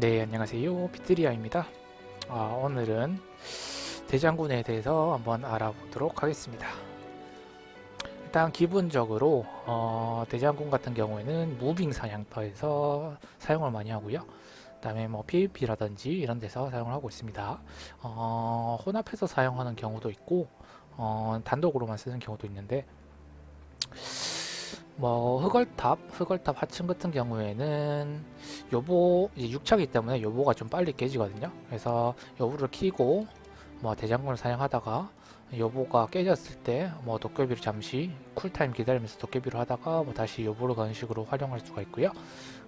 네, 안녕하세요. 피트리아입니다. 아, 오늘은 대장군에 대해서 한번 알아보도록 하겠습니다. 일단 기본적으로 어, 대장군 같은 경우에는 무빙 사냥터에서 사용을 많이 하고요. 그 다음에 뭐 PVP라든지 이런 데서 사용을 하고 있습니다. 어, 혼합해서 사용하는 경우도 있고 어, 단독으로만 쓰는 경우도 있는데 뭐 흑얼탑, 흑얼탑 하층 같은 경우에는 요보 이제 6차기 때문에 요보가 좀 빨리 깨지거든요. 그래서 요보를 키고 뭐 대장군을 사용하다가 요보가 깨졌을 때 뭐 도깨비를 잠시 쿨타임 기다리면서 도깨비로 하다가 뭐 다시 요보로 가는 식으로 활용할 수가 있고요.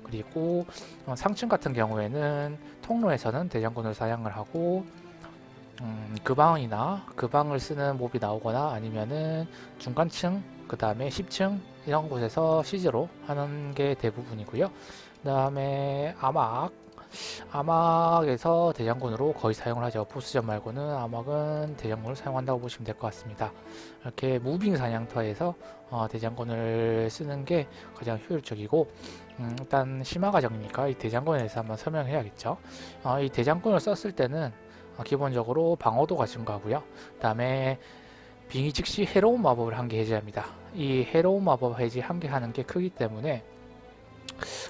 그리고 어, 상층 같은 경우에는 통로에서는 대장군을 사용을 하고 음, 그 방이나 그 방을 쓰는 몹이 나오거나 아니면은 중간층 그 다음에 10층 이런 곳에서 시즈로 하는 게 대부분이고요. 그 다음에 아막 아막에서 대장군으로 거의 사용을 하죠. 보스전 말고는 아막은 대장군을 사용한다고 보시면 될 것 같습니다. 이렇게 무빙 사냥터에서 어, 대장군을 쓰는 게 가장 효율적이고 음, 일단 심화 과정이니까 이 대장군에 대해서 한번 설명해야겠죠. 어, 이 대장군을 썼을 때는 어, 기본적으로 방어도가 증가하고요. 그 다음에 빙의 즉시 해로운 마법을 한 개 해제합니다. 이 해로운 마법 해제 한 개 하는 게 크기 때문에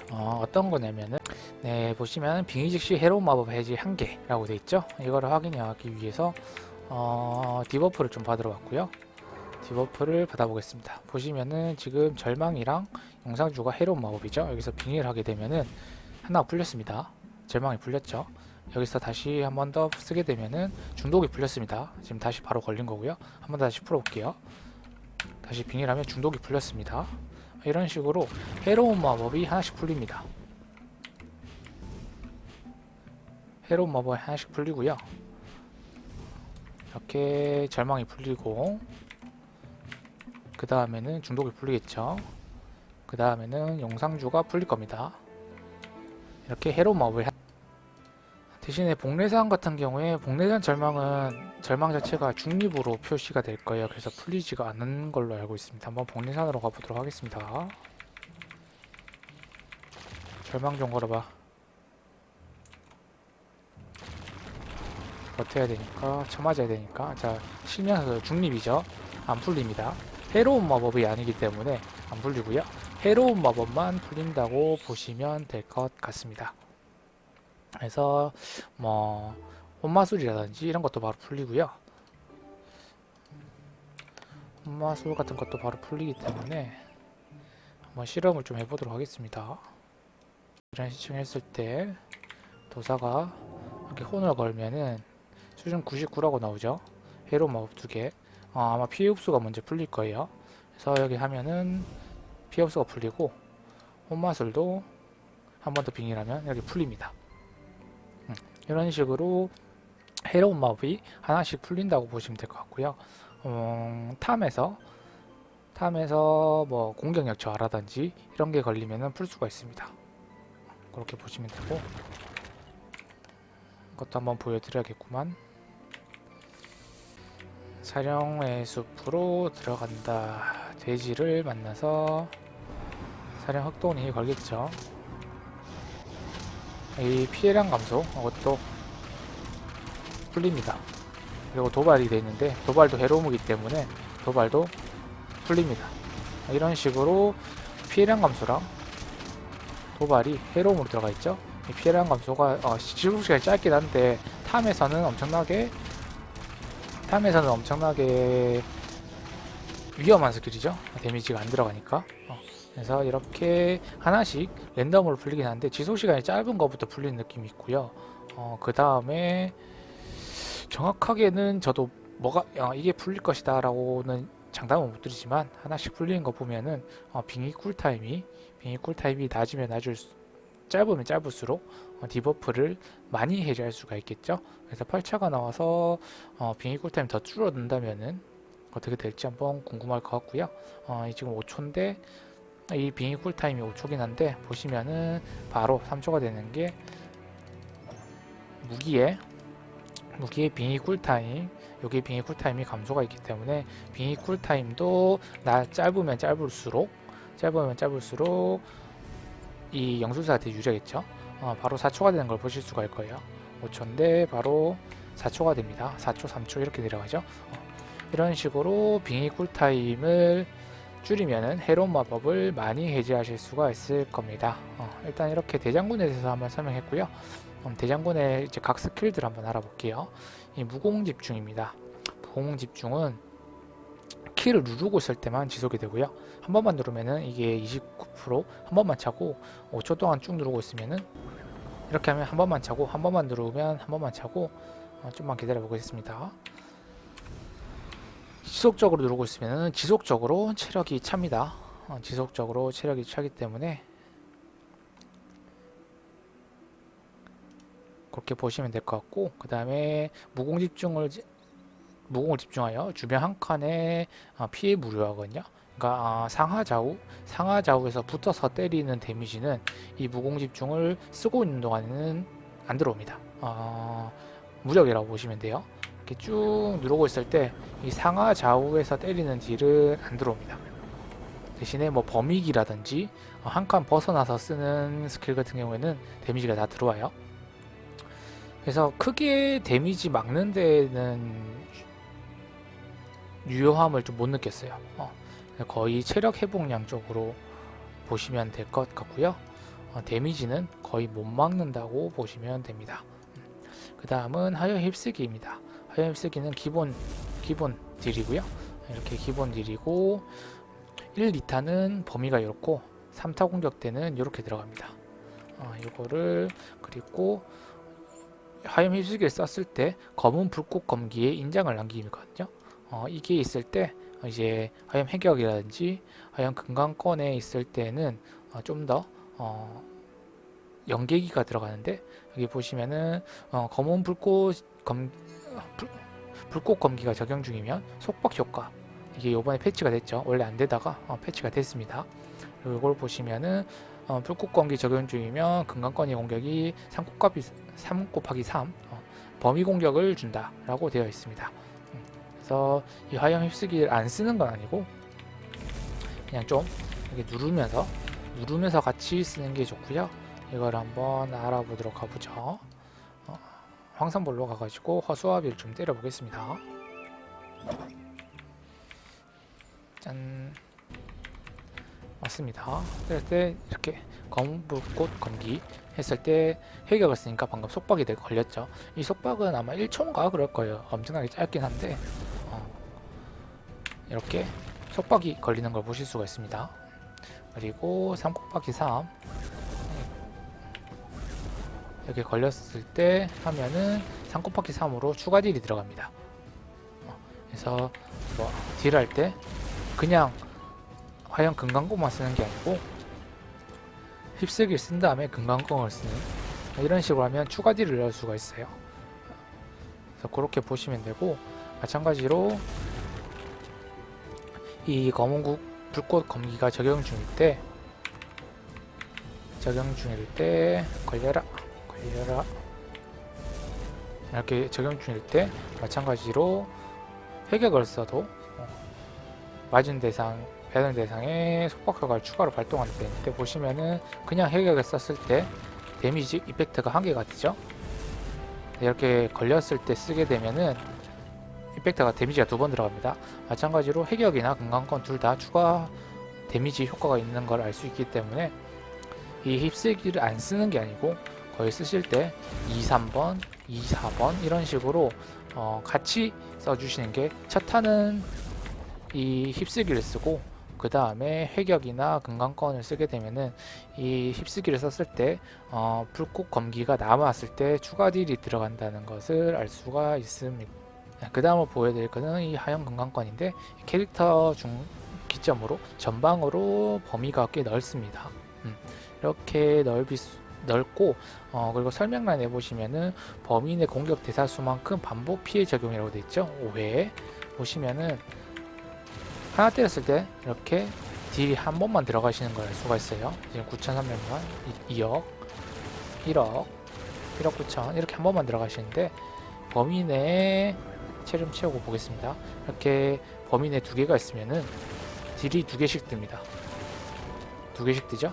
어, 떤 거냐면은 네 보시면 빙의 즉시 해로운 마법 해제 한 개라고 돼 있죠. 이거를 확인하기 위해서 어, 디버프를 좀 받으러 왔고요. 디버프를 받아보겠습니다. 보시면은 지금 절망이랑 영상주가 해로운 마법이죠. 여기서 빙의를 하게 되면은 하나 풀렸습니다. 절망이 풀렸죠. 여기서 다시 한 번 더 쓰게 되면은 중독이 풀렸습니다. 지금 다시 바로 걸린 거고요. 한 번 다시 풀어볼게요. 다시 빙의하면 중독이 풀렸습니다. 이런 식으로 해로운 마법이 하나씩 풀립니다. 해로운 마법이 하나씩 풀리고요. 이렇게 절망이 풀리고 그 다음에는 중독이 풀리겠죠. 그 다음에는 영상주가 풀릴 겁니다. 이렇게 해로운 마법이 대신에 복례산 같은 경우에 복례산 절망은 절망 자체가 중립으로 표시가 될 거예요. 그래서 풀리지가 않는 걸로 알고 있습니다. 한번 복례산으로 가보도록 하겠습니다. 절망 좀 걸어봐. 버텨야 되니까 쳐맞아야 되니까 자 실면서 중립이죠. 안 풀립니다. 해로운 마법이 아니기 때문에 안 풀리고요. 해로운 마법만 풀린다고 보시면 될 것 같습니다. 그래서 뭐 혼마술이라든지 이런 것도 바로 풀리고요. 혼마술 같은 것도 바로 풀리기 때문에 한번 실험을 좀 해보도록 하겠습니다. 이런 시청했을 때 도사가 이렇게 혼을 걸면은 수준 99라고 나오죠. 해로 마법 두 개. 어, 아마 피해 흡수가 먼저 풀릴 거예요. 그래서 여기 하면은 피해 흡수가 풀리고 혼마술도 한 번 더 빙의하면 여기 풀립니다. 이런 식으로 해로운 마법이 하나씩 풀린다고 보시면 될 것 같고요. 음, 탐에서 탐에서 뭐 공격력 저하라든지 이런 게 걸리면은 풀 수가 있습니다. 그렇게 보시면 되고 이것도 한번 보여드려야겠구만. 사령의 숲으로 들어간다. 돼지를 만나서 사령 흑돈이 걸겠죠. 이 피해량 감소 이것도 풀립니다. 그리고 도발이 되어 있는데 도발도 해로움이기 때문에 도발도 풀립니다. 이런 식으로 피해량 감소랑 도발이 해로움으로 들어가 있죠. 이 피해량 감소가 어, 지속 시간이 짧긴 한데 탐에서는 엄청나게 탐에서는 엄청나게 위험한 스킬이죠. 데미지가 안 들어가니까. 어. 그래서 이렇게 하나씩 랜덤으로 풀리긴 하는데 지속 시간이 짧은 것부터 풀리는 느낌이 있고요. 어, 그 다음에 정확하게는 저도 뭐가 어, 이게 풀릴 것이다 라고는 장담은 못 드리지만 하나씩 풀리는 거 보면은 어, 빙의 쿨타임이 빙의 쿨타임이 낮으면 낮을 수, 짧으면 짧을수록 어, 디버프를 많이 해제할 수가 있겠죠. 그래서 8차가 나와서 어, 빙의 쿨타임 더 줄어든다면은 어떻게 될지 한번 궁금할 것 같고요. 어, 이 지금 5초인데 이 빙의 쿨타임이 5초긴 한데 보시면은 바로 3초가 되는 게 무기에 무기의 빙의 쿨타임 여기 빙의 쿨타임이 감소가 있기 때문에 빙의 쿨타임도 나 짧으면 짧을수록 짧으면 짧을수록 이 영술사한테 유리하겠죠. 어, 바로 4초가 되는 걸 보실 수가 있을 거예요. 5초인데 바로 4초가 됩니다. 4초, 3초 이렇게 내려가죠. 어, 이런 식으로 빙의 쿨타임을 줄이면은 해로운 마법을 많이 해제하실 수가 있을 겁니다. 어, 일단 이렇게 대장군에 대해서 한번 설명했고요. 음, 대장군의 이제 각 스킬들 한번 알아볼게요. 이 무공 집중입니다. 무공 집중은 키를 누르고 있을 때만 지속이 되고요. 한 번만 누르면은 이게 29%한 번만 차고 5초 동안 쭉 누르고 있으면은 이렇게 하면 한 번만 차고 한 번만 누르면 한 번만 차고 어, 좀만 기다려 보겠습니다. 지속적으로 누르고 있으면 지속적으로 체력이 찹니다. 어, 지속적으로 체력이 차기 때문에 그렇게 보시면 될 것 같고 그 다음에 무공 집중을 지- 무공을 집중하여 주변 한 칸에 어, 피해 무료하거든요. 그러니까 아, 상하 좌우 상하 좌우에서 붙어서 때리는 데미지는 이 무공 집중을 쓰고 있는 동안에는 안 들어옵니다. 어, 무력이라고 보시면 돼요. 이렇게 쭉 누르고 있을 때 이 상하 좌우에서 때리는 딜은 안 들어옵니다. 대신에 뭐 범위기라든지 어, 한칸 벗어나서 쓰는 스킬 같은 경우에는 데미지가 다 들어와요. 그래서 크게 데미지 막는 데는 유효함을 좀 못 느꼈어요. 어, 거의 체력 회복량 쪽으로 보시면 될 것 같고요. 어, 데미지는 거의 못 막는다고 보시면 됩니다. 그 다음은 하여 휩쓰기입니다. 하여 휩쓰기는 기본 기본 딜이고요. 이렇게 기본 딜이고 1, 2타는 범위가 이렇고 3타 공격 때는 이렇게 들어갑니다. 어, 이거를 그리고 하염 휩쓰기를 썼을 때 검은 불꽃 검기에 인장을 남기거든요. 어, 이게 있을 때 이제 하염 해격이라든지 하염 금강권에 있을 때는 어, 좀더 어, 연계기가 들어가는데 여기 보시면은 어, 검은 불꽃 검 불, 불꽃 검기가 적용 중이면 속박 효과 이게 요번에 패치가 됐죠. 원래 안 되다가 어, 패치가 됐습니다. 이걸 보시면은 어, 불꽃 검기 적용 중이면 금강권의 공격이 3 곱하기 3 곱하기 3 어, 범위 공격을 준다 라고 되어 있습니다. 음, 그래서 이 화염 휩쓰기를 안 쓰는 건 아니고 그냥 좀 이렇게 누르면서 누르면서 같이 쓰는 게 좋고요. 이걸 한번 알아보도록 가보죠. 어, 황산볼로 가가지고 허수아비를 좀 때려보겠습니다. 짠. 맞습니다. 때릴 때 이렇게 검불꽃 검기 했을 때 해격을 쓰니까 방금 속박이 되게 걸렸죠. 이 속박은 아마 1초인가 그럴 거예요. 엄청나게 짧긴 한데 어, 이렇게 속박이 걸리는 걸 보실 수가 있습니다. 그리고 3 곱하기 3 이렇게 걸렸을 때 하면은 3 곱하기 3으로 추가 딜이 들어갑니다. 어, 그래서 뭐 딜할 때 그냥 화염 금강공만 쓰는 게 아니고 휩쓸기를 쓴 다음에 금강공을 쓰는 이런 식으로 하면 추가 딜을 넣을 수가 있어요. 그래서 그렇게 보시면 되고 마찬가지로 이 검은국 불꽃 검기가 적용 중일 때 적용 중일 때 걸려라 걸려라 이렇게 적용 중일 때 마찬가지로 회격을 써도 어, 맞은 대상 배당 대상에 속박 효과를 추가로 발동하는 때 보시면은 그냥 해격을 썼을 때 데미지 이펙트가 한 개가 되죠. 이렇게 걸렸을 때 쓰게 되면은 이펙트가 데미지가 두 번 들어갑니다. 마찬가지로 해격이나 금강권 둘 다 추가 데미지 효과가 있는 걸 알 수 있기 때문에 이 휩쓸기를 안 쓰는 게 아니고 거의 쓰실 때 2, 3번, 2, 4번 이런 식으로 어, 같이 써주시는 게 첫 타는 이 휩쓸기를 쓰고 그 다음에 회격이나 금강권을 쓰게 되면은 이 휩쓰기를 썼을 때 어, 불꽃 검기가 남았을 때 추가 딜이 들어간다는 것을 알 수가 있습니다. 그 다음으로 보여드릴 것은 이 하얀 금강권인데 캐릭터 중 기점으로 전방으로 범위가 꽤 넓습니다. 음, 이렇게 넓이 수- 넓고 어, 그리고 설명란에 보시면은 내 공격 대사 수만큼 반복 피해 적용이라고 되어 있죠. 5회 보시면은 하나 때렸을 때 이렇게 딜이 한 번만 들어가시는 걸 알 수가 있어요. 지금 9,300만, 2억, 1억, 1억 9천 이렇게 한 번만 들어가시는데 내에 체름 채우고 보겠습니다. 이렇게 내두 개가 있으면은 딜이 두 개씩 듭니다. 두 개씩 뜨죠?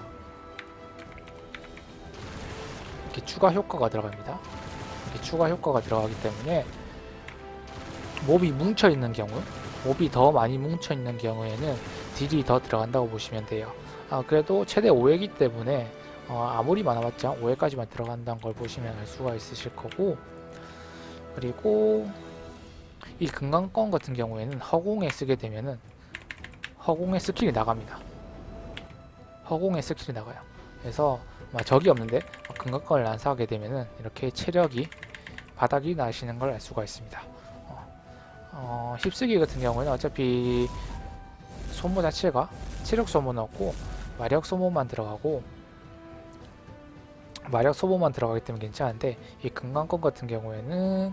이렇게 추가 효과가 들어갑니다. 이렇게 추가 효과가 들어가기 때문에 몹이 뭉쳐 있는 경우, 몹이 더 많이 뭉쳐 있는 경우에는 딜이 더 들어간다고 보시면 돼요. 아, 그래도 최대 5회이기 때문에 어, 아무리 많아봤자 5회까지만 들어간다는 걸 보시면 알 수가 있으실 거고 그리고 이 금강권 같은 경우에는 허공에 쓰게 되면은 허공의 스킬이 나갑니다. 허공의 스킬이 나가요. 그래서 막 적이 없는데 금강권을 난사하게 되면은 이렇게 체력이 바닥이 나시는 걸 알 수가 있습니다. 어, 어, 힙쓰기 같은 경우에는 어차피 소모 자체가 체력 소모는 없고 마력 소모만 들어가고 마력 소모만 들어가기 때문에 괜찮은데 이 금강권 같은 경우에는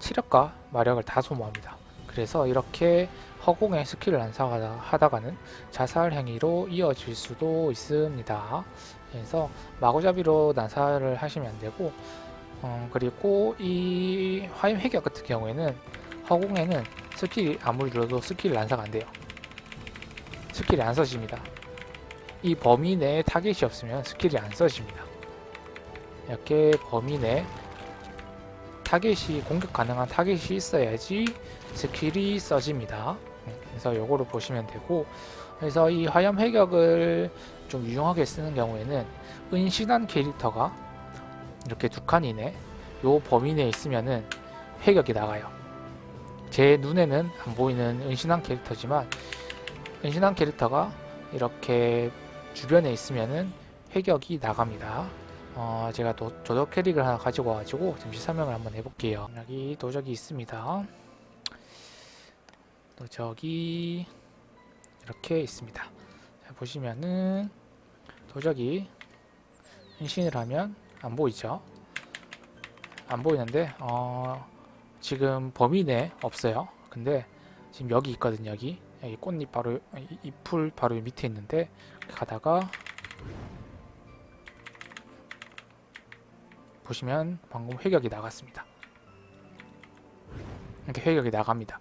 체력과 마력을 다 소모합니다. 그래서 이렇게 허공에 스킬을 난사하다가는 자살 행위로 이어질 수도 있습니다. 그래서 마구잡이로 난사를 하시면 안 되고 어, 그리고 이 화염 회격 같은 경우에는 허공에는 스킬이 아무리 눌러도 스킬 난사가 안 돼요. 스킬이 안 써집니다. 이 범위 내에 타겟이 없으면 스킬이 안 써집니다. 이렇게 범위 내 타겟이 공격 가능한 타겟이 있어야지 스킬이 써집니다. 네, 그래서 요거를 보시면 되고 그래서 이 화염 회격을 좀 유용하게 쓰는 경우에는 은신한 캐릭터가 이렇게 두 칸 이내 요 범위 내에 있으면은 회격이 나가요. 제 눈에는 안 보이는 은신한 캐릭터지만 은신한 캐릭터가 이렇게 주변에 있으면은 회격이 나갑니다. 어, 제가 도, 도적 캐릭을 하나 가지고 와가지고 잠시 설명을 한번 해볼게요. 여기 도적이 있습니다. 도적이 이렇게 있습니다. 자, 보시면은 도적이 은신을 하면 안 보이죠? 안 보이는데 어, 지금 범위 내 없어요. 근데 지금 여기 있거든요. 여기 여기 꽃잎 바로 이- 잎풀 바로 밑에 있는데 가다가 보시면 방금 회격이 나갔습니다. 이렇게 회격이 나갑니다.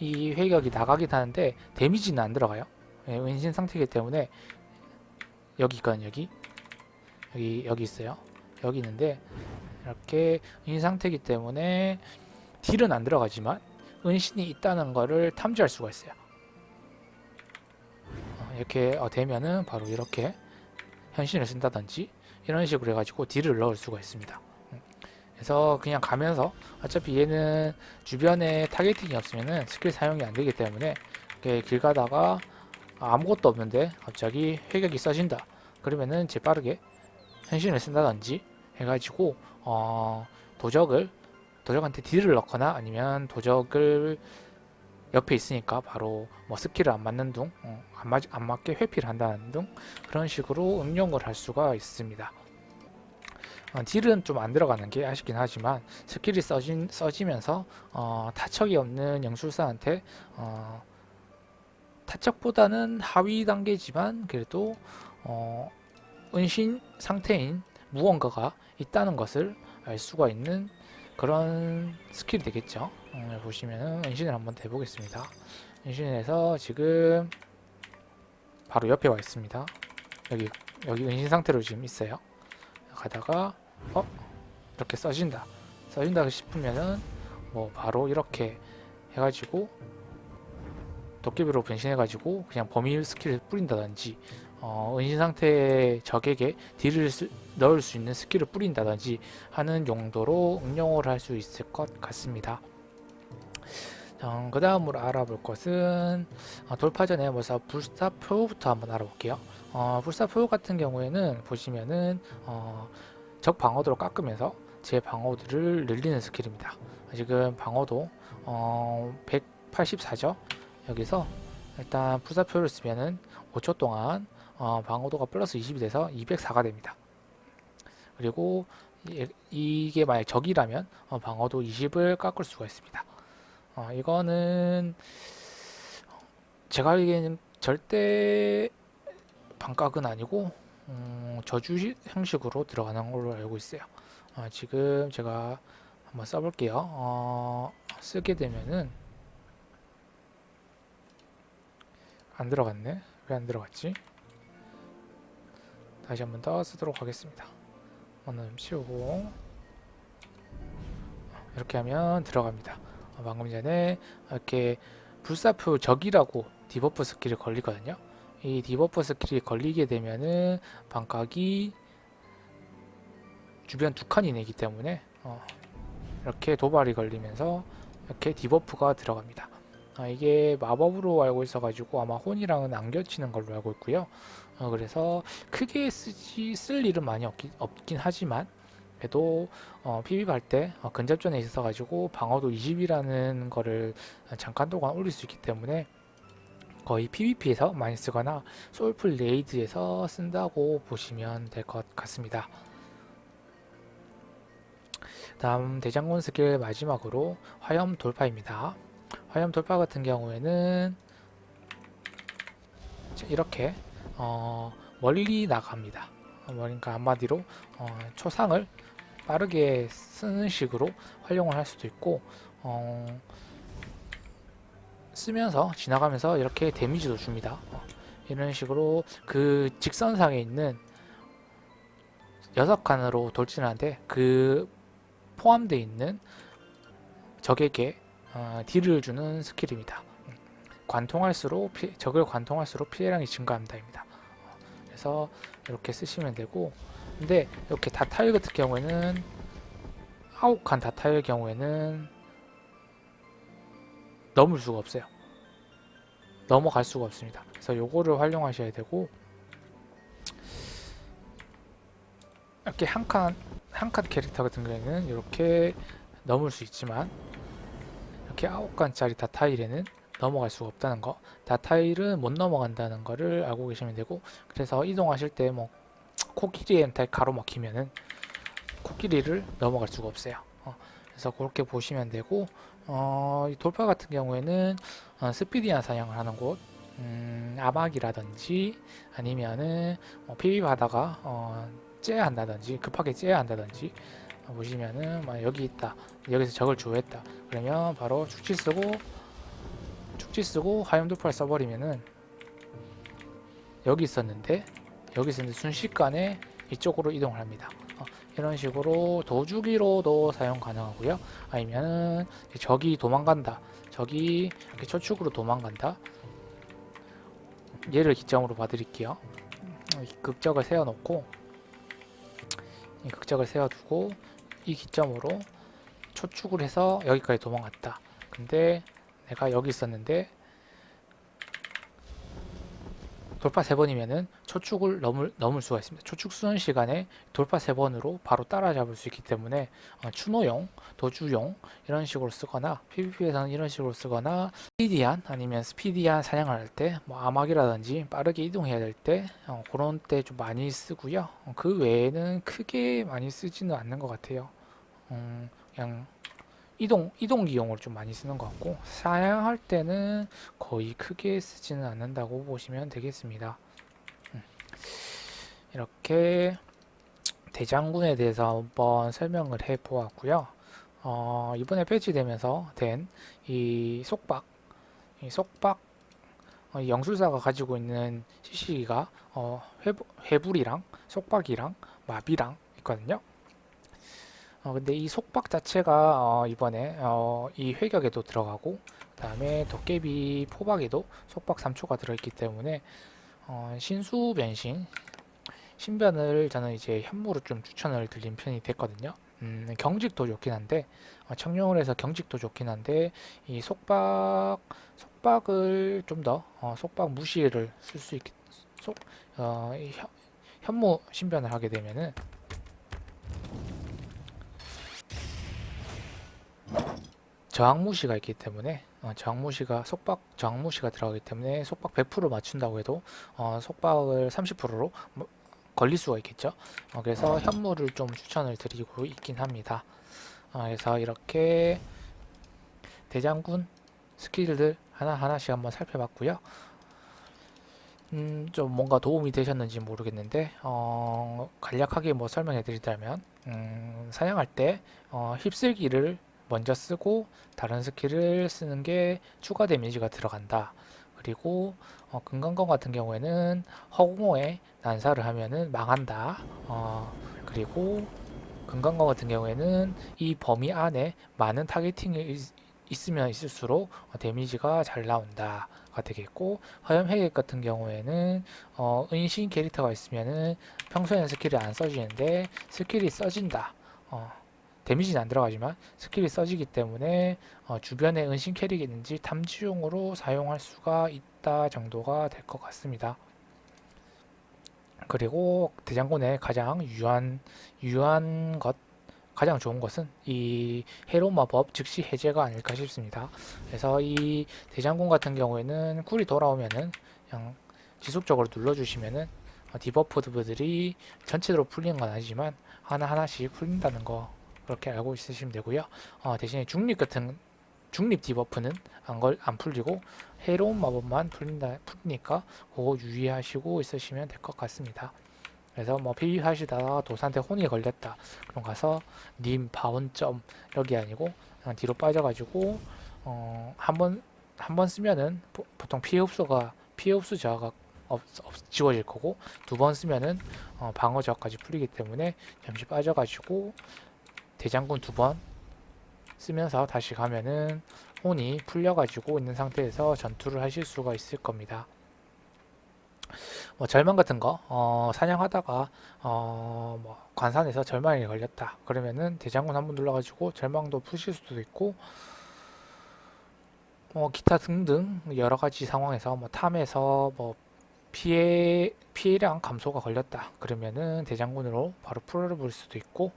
이 회격이 나가긴 하는데 데미지는 안 들어가요. 예, 은신 상태이기 때문에 여기 있거든요. 여기 여기 여기 있어요. 여기 있는데 이렇게 은신 상태이기 때문에 딜은 안 들어가지만 은신이 있다는 거를 탐지할 수가 있어요. 어, 이렇게 어, 되면은 바로 이렇게 현신을 쓴다든지 이런 식으로 해가지고 딜을 넣을 수가 있습니다. 음. 그래서 그냥 가면서 어차피 얘는 주변에 타겟팅이 없으면은 스킬 사용이 안 되기 때문에 길 가다가 아무것도 없는데 갑자기 회격이 써진다. 그러면은 재빠르게 현신을 쓴다든지 해가지고 어, 도적을 도적한테 딜을 넣거나 아니면 도적을 옆에 있으니까 바로 뭐 스킬을 안 맞는 둥, 어, 안 맞게 회피를 한다는 둥 그런 식으로 응용을 할 수가 있습니다. 어, 딜은 좀 안 들어가는 게 아쉽긴 하지만 스킬이 써진, 써지면서 어, 타척이 없는 영술사한테 어, 타척보다는 하위 단계지만 그래도 어, 은신 상태인 무언가가 있다는 것을 알 수가 있는 그런 스킬이 되겠죠. 음, 보시면은 은신을 한번 해보겠습니다. 은신에서 지금 바로 옆에 와 있습니다. 여기 여기 은신 상태로 지금 있어요. 가다가 어 이렇게 써진다. 써진다 싶으면은 뭐 바로 이렇게 해가지고 도깨비로 변신해가지고 그냥 범위 스킬을 뿌린다든지 어, 은신 상태의 적에게 딜을 쓰- 넣을 수 있는 스킬을 뿌린다든지 하는 용도로 응용을 할 수 있을 것 같습니다. 어, 그 다음으로 알아볼 것은 어, 돌파 전에 먼저 불사표부터 한번 알아볼게요. 어, 불사표 같은 경우에는 보시면은 어, 적 방어도를 깎으면서 제 방어도를 늘리는 스킬입니다. 지금 방어도 어, 184죠. 여기서 일단 불사표를 쓰면은 5초 동안 어, 방어도가 플러스 20이 돼서 204가 됩니다. 그리고 이- 이게 만약 적이라면 어, 방어도 20을 깎을 수가 있습니다. 어, 이거는 제가 알기에는 절대 반각은 아니고 음, 저주 형식으로 들어가는 걸로 알고 있어요. 어, 지금 제가 한번 써볼게요. 어, 쓰게 되면은 안 들어갔네. 왜 안 들어갔지? 다시 한번 더 쓰도록 하겠습니다. 오늘 좀 치우고 이렇게 하면 들어갑니다. 어, 방금 전에 이렇게 불사표 적이라고 디버프 스킬이 걸리거든요. 이 디버프 스킬이 걸리게 되면은 반각이 주변 두 칸이 내기 때문에 어, 이렇게 도발이 걸리면서 이렇게 디버프가 들어갑니다. 아, 이게 마법으로 알고 있어가지고 아마 혼이랑은 안 겹치는 걸로 알고 있고요. 어, 그래서 크게 쓰지 쓸 일은 많이 없긴, 없긴 하지만 그래도 어, PVP 때 어, 근접전에 있어가지고 방어도 20이라는 거를 잠깐 동안 올릴 수 있기 때문에 거의 PVP에서 많이 쓰거나 소울풀 레이드에서 쓴다고 보시면 될 것 같습니다. 다음 대장군 스킬 마지막으로 화염 돌파입니다. 화염 돌파 같은 경우에는 자, 이렇게 어, 멀리 나갑니다. 어, 그러니까 한마디로 어, 초상을 빠르게 쓰는 식으로 활용을 할 수도 있고 어, 쓰면서 지나가면서 이렇게 데미지도 줍니다. 어, 이런 식으로 그 직선상에 있는 여섯 칸으로 돌진하는데 그 포함되어 있는 적에게 어, 딜을 주는 스킬입니다. 음, 관통할수록 피, 적을 관통할수록 피해량이 증가합니다입니다. 어, 그래서 이렇게 쓰시면 되고 근데 이렇게 다타일 같은 경우에는 아홉 칸 다타일 경우에는 넘을 수가 없어요. 넘어갈 수가 없습니다. 그래서 요거를 활용하셔야 되고 이렇게 한 칸 한 칸 캐릭터 같은 경우에는 이렇게 넘을 수 있지만 이렇게 아홉 칸짜리 다 타일에는 넘어갈 수가 없다는 거 다 타일은 못 넘어간다는 거를 알고 계시면 되고 그래서 이동하실 때 뭐 코끼리한테 가로막히면은 코끼리를 넘어갈 수가 없어요 어, 그래서 그렇게 보시면 되고 어, 이 돌파 같은 경우에는 어, 스피디한 사냥을 하는 곳 음, 아막이라든지 아니면은 뭐 PVP 하다가 어, 째야 한다든지 급하게 째야 한다든지 어, 보시면은 막 여기 있다 여기서 적을 주호했다. 그러면 바로 축지 쓰고 축지 쓰고 화염 돌파를 써버리면은 여기 있었는데 여기 있었는데 순식간에 이쪽으로 이동을 합니다. 어, 이런 식으로 도주기로도 사용 가능하고요. 아니면은 적이 도망간다. 적이 이렇게 초축으로 도망간다. 얘를 기점으로 봐드릴게요. 이 극적을 세워놓고 이 극적을 세워두고 이 기점으로 초축을 해서 여기까지 도망갔다. 근데 내가 여기 있었는데 돌파 세 번이면은 초축을 넘을 넘을 수가 있습니다. 초축 수는 시간에 돌파 세 번으로 바로 따라잡을 수 있기 때문에 어, 추노용, 도주용 이런 식으로 쓰거나 PVP에서는 이런 식으로 쓰거나 스피디한 아니면 스피디한 사냥을 할 때뭐 아막이라든지 빠르게 이동해야 될때 어, 그런 때 좀 많이 쓰고요. 어, 그 외에는 크게 많이 쓰지는 않는 것 같아요. 음, 그냥 이동 이동 기용으로 좀 많이 쓰는 것 같고 사냥할 때는 거의 크게 쓰지는 않는다고 보시면 되겠습니다. 음. 이렇게 대장군에 대해서 한번 설명을 해 보았고요. 어, 이번에 배치되면서 된 이 속박, 이 속박 어, 이 영술사가 가지고 있는 CC기가 어, 회불이랑 속박이랑 마비랑 있거든요. 어, 근데 이 속박 자체가 어, 이번에 어, 이 회격에도 들어가고 그 다음에 도깨비 포박에도 속박 3초가 들어있기 때문에 어, 신수 변신 신변을 저는 이제 현무로 좀 추천을 드린 편이 됐거든요. 음, 경직도 좋긴 한데 어, 청룡을 해서 경직도 좋긴 한데 이 속박 속박을 좀더 어, 속박 무시를 쓸 수 있게 속 어, 이 현, 현무 신변을 하게 되면은 저항무시가 있기 때문에 어, 저항무시가 속박 저항무시가 들어가기 때문에 속박 100% 맞춘다고 해도 어, 속박을 30%로 뭐, 걸릴 수가 있겠죠. 어, 그래서 현무를 좀 추천을 드리고 있긴 합니다. 어, 그래서 이렇게 대장군 스킬들 하나 하나씩 한번 살펴봤고요. 음, 좀 뭔가 도움이 되셨는지 모르겠는데 어, 간략하게 뭐 설명해 드리자면 음, 사냥할 때 어, 휩쓸기를 먼저 쓰고 다른 스킬을 쓰는 게 추가 데미지가 들어간다. 그리고 어, 금강검 같은 경우에는 허공호에 난사를 하면은 망한다. 어, 그리고 금강검 같은 경우에는 이 범위 안에 많은 타겟팅이 있, 있으면 있을수록 어, 데미지가 잘 나온다가 되겠고 화염 해객 같은 경우에는 어, 은신 캐릭터가 있으면은 평소에는 스킬이 안 써지는데 스킬이 써진다. 어, 데미지는 안 들어가지만 스킬이 써지기 때문에 어, 주변에 은신 캐릭이 있는지 탐지용으로 사용할 수가 있다 정도가 될 것 같습니다. 그리고 대장군의 가장 유한 유한 것 가장 좋은 것은 이 해로 마법 즉시 해제가 아닐까 싶습니다. 그래서 이 대장군 같은 경우에는 쿨이 돌아오면은 그냥 지속적으로 눌러주시면은 어, 디버프들이 전체적으로 풀리는 건 아니지만 하나 하나씩 풀린다는 거 그렇게 알고 있으시면 되고요. 어, 대신에 중립 같은 중립 디버프는 안 걸 안 풀리고 해로운 마법만 풀린다 풀리니까 그거 유의하시고 있으시면 될 것 같습니다. 그래서 뭐 PV하시다가 도사한테 혼이 걸렸다. 그럼 가서 님 바운점 여기 아니고 그냥 뒤로 빠져가지고 어, 한번 한 번 쓰면은 보, 통 피해 흡수가 피해 흡수 저하가 없, 없, 지워질 거고 두 번 쓰면은 어, 방어 저하까지 풀리기 때문에 잠시 빠져가지고 대장군 두 번 쓰면서 다시 가면은 혼이 풀려가지고 있는 상태에서 전투를 하실 수가 있을 겁니다. 뭐 절망 같은 거 어, 사냥하다가 어, 뭐 관산에서 절망에 걸렸다 그러면은 대장군 한 번 눌러가지고 절망도 푸실 수도 있고 뭐 기타 등등 여러 가지 상황에서 뭐 탐에서 뭐 피해 피해량 감소가 걸렸다 그러면은 대장군으로 바로 풀어볼 수도 있고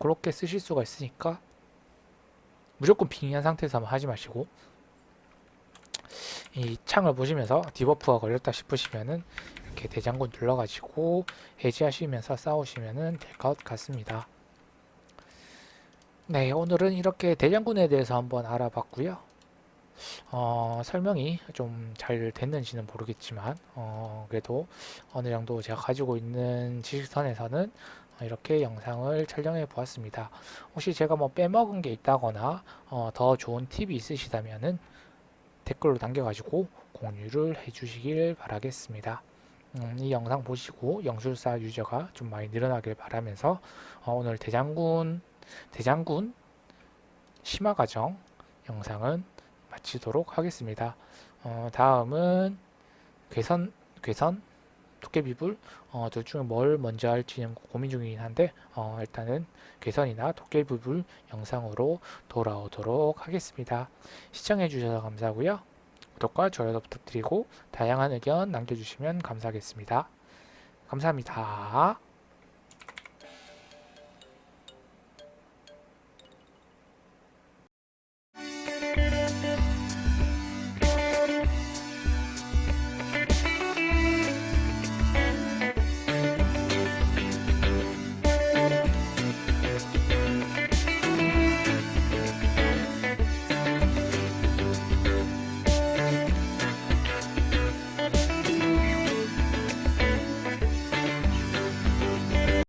그렇게 쓰실 수가 있으니까 무조건 빙의한 상태에서 하지 마시고 이 창을 보시면서 디버프가 걸렸다 싶으시면은 이렇게 대장군 눌러가지고 해제하시면서 싸우시면은 될 것 같습니다. 네, 오늘은 이렇게 대장군에 대해서 한번 알아봤고요. 어, 설명이 좀 잘 됐는지는 모르겠지만 어, 그래도 어느 정도 제가 가지고 있는 지식선에서는 이렇게 영상을 촬영해 보았습니다. 혹시 제가 뭐 빼먹은 게 있다거나 어, 더 좋은 팁이 있으시다면은 댓글로 남겨가지고 공유를 해주시길 바라겠습니다. 음, 이 영상 보시고 영술사 유저가 좀 많이 늘어나길 바라면서 어, 오늘 대장군 대장군 심화 과정 영상은 마치도록 하겠습니다. 어, 다음은 괴선 괴선 도깨비불 어, 둘 중에 뭘 먼저 할지는 고민 중이긴 한데 어, 일단은 괴선이나 도깨비불 영상으로 돌아오도록 하겠습니다. 시청해 주셔서 감사하고요. 구독과 좋아요 부탁드리고 다양한 의견 남겨주시면 감사하겠습니다. 감사합니다.